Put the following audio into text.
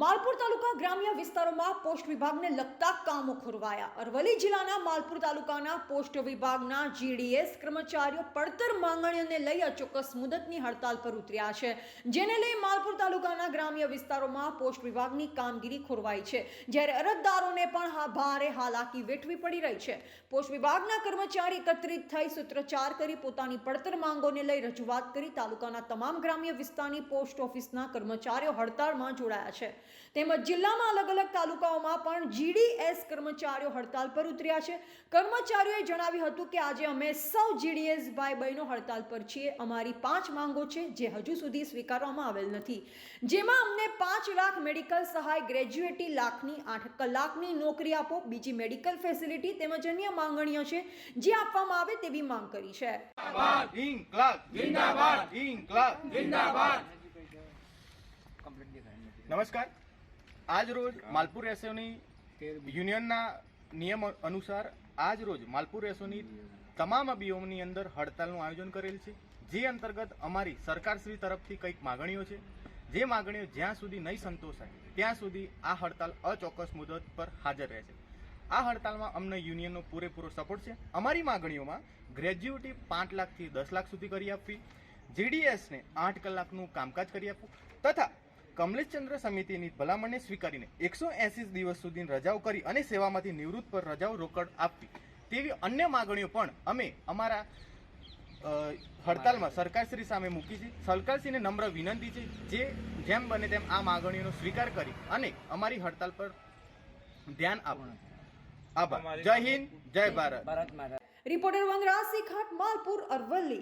માલપુર તાલુકા ગ્રામ્ય વિસ્તારોમાં પોસ્ટ વિભાગને લગતા કામો ખોરવાયા. અરવલ્લી જિલ્લાના માલપુર તાલુકાના પોસ્ટ વિભાગના જીડીએસ કર્મચારીઓ પડતર માંગણીઓને લઈ અચોક્કસ મુદતની હડતાલ પર ઉતર્યા છે. જેને લઈ માલપુર તાલુકાના ગ્રામ્ય વિસ્તારોમાં પોસ્ટ વિભાગની કામગીરી ખોરવાઈ છે. જ્યારે અરજદારોને પણ ભારે હાલાકી વેઠવી પડી રહી છે. પોસ્ટ વિભાગના કર્મચારી એકત્રિત થઈ સૂત્રચાર કરી પોતાની પડતર માંગોને લઈ રજૂઆત કરી તાલુકાના તમામ ગ્રામ્ય વિસ્તારની પોસ્ટ ઓફિસના કર્મચારીઓ હડતાળમાં જોડાયા છે. તેમજ જિલ્લામાં અલગ અલગ તાલુકાઓમાં પણ જીડીએસ કર્મચારીઓ હડતાલ પર ઉતર્યા છે. કર્મચારીઓએ જણાવ્યું હતું કે આજે અમે સૌ જીડીએસ ભાઈ બહેનો હડતાલ પર છીએ. અમારી પાંચ માંગો છે જે હજુ સુધી સ્વીકારવામાં આવેલ નથી. જેમાં અમને પાંચ લાખ મેડિકલ સહાય, ગ્રેજ્યુએટી લાખની, આઠ કલાકની નોકરી આપો, બીજી મેડિકલ ફેસિલિટી તેમજ અન્ય માંગણીઓ છે જે આપવામાં આવે તેવી માંગ કરી છે. નમસ્કાર. આજ રોજ માલપુર એસઓની યુનિયનના નિયમ અનુસાર આજ રોજ માલપુર એસઓની તમામ બીઓની અંદર હડતાલનું આયોજન કરેલ છે. જે અંતર્ગત અમારી સરકારશ્રી તરફથી કંઈક માગણીઓ છે. જે માગણીઓ જ્યાં સુધી નહીં સંતોષાય ત્યાં સુધી આ હડતાલ અચોક્કસ મુદત પર હાજર રહેશે. આ હડતાલમાં અમને યુનિયનનો પૂરેપૂરો સપોર્ટ છે. અમારી માગણીઓમાં ગ્રેજ્યુએટી પાંચ લાખથી દસ લાખ સુધી કરી આપવી જીડીએસને આઠ કલાકનું કામકાજ કરી આપવું તથા કમલેશચંદ્ર સમિતિની ભલામણને સ્વીકારીને એકસો એસી દિવસ સુધી રજાઓ કરી અને સેવામાંથી નિવૃત્ત પર રજાઓ રોકડ આપવી. તેવી અન્ય માગણીઓ પણ અમે અમારા હડતાલમાં સરકારશ્રી સામે મૂકી છે. સરકારશ્રીને નમ્ર વિનંતી છે જે જેમ બને તેમ આ માગણીઓનો સ્વીકાર કરી અને અમારી હડતાલ પર ધ્યાન આપવું આભાર. જય હિન્દ જય ભારત. રિપોર્ટર વનરાજ સિંહ ખાટ માલપુર અરવલ્લી.